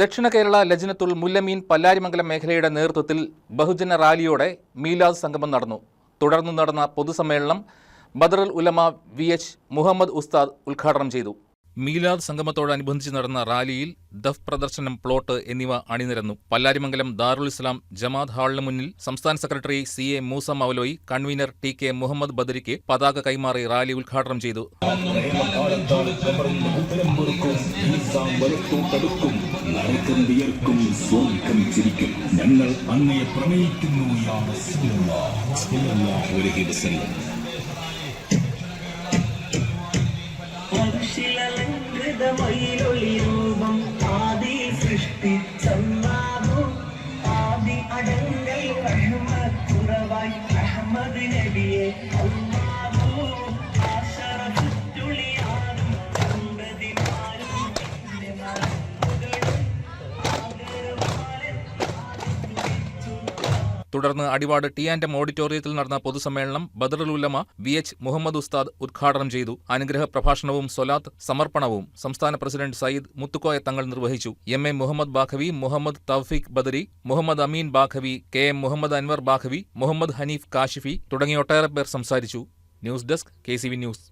ദക്ഷിണ കേരള ലജ്നത്തുൽ മുല്ലമീൻ പല്ലാരിമംഗലം മേഖലയുടെ നേതൃത്വത്തിൽ ബഹുജന റാലിയോടെ മീലാദ് സംഗമം നടന്നു. തുടർന്ന് നടന്ന പൊതുസമ്മേളനം ബദറുൽ ഉലമ വി എച്ച് മുഹമ്മദ് ഉസ്താദ് ഉദ്ഘാടനം ചെയ്തു. മീലാദ് സംഗമത്തോടനുബന്ധിച്ച് നടന്ന റാലിയിൽ ദഫ് പ്രദർശനം പ്ലോട്ട് എന്നിവ അണിനിരന്നു. പല്ലാരിമംഗലം ദാറുൽ ഇസ്ലാം ജമാഅത്ത് ഹാളിന് മുന്നിൽ സംസ്ഥാന secretary C A Moosa Moulavi convenor T K Muhammad ബദരിക്ക് പതാക കൈമാറി റാലി ഉദ്ഘാടനം ചെയ്തു. ഞങ്ങൾ വസല്ലം രൂപം ആദി സൃഷ്ടിച്ചല്ലാഹു ആദി അടങ്ങൽ റഹ്മത്തുറവായി അഹമ്മദ് നബിയെ തുടർന്ന് അടിവാട് ടി ആൻഡ് എം ഓഡിറ്റോറിയത്തിൽ നടന്ന പൊതുസമ്മേളനം ബദറുൽ ഉലമ വി എച്ച് മുഹമ്മദ് ഉസ്താദ് ഉദ്ഘാടനം ചെയ്തു. അനുഗ്രഹ പ്രഭാഷണവും സൊലാത്ത് സമർപ്പണവും സംസ്ഥാന പ്രസിഡന്റ് സയ്യിദ് മുത്തുക്കോയ തങ്ങൾ നിർവഹിച്ചു. M A Muhammad Baqavi Muhammad Thoufeeq Badari Muhammad Ameen Baqavi K M Muhammad Anwar Baqavi Muhammad Haneef Kashifi തുടങ്ങിയ ഒട്ടേറെ പേർ സംസാരിച്ചു. News desk K news.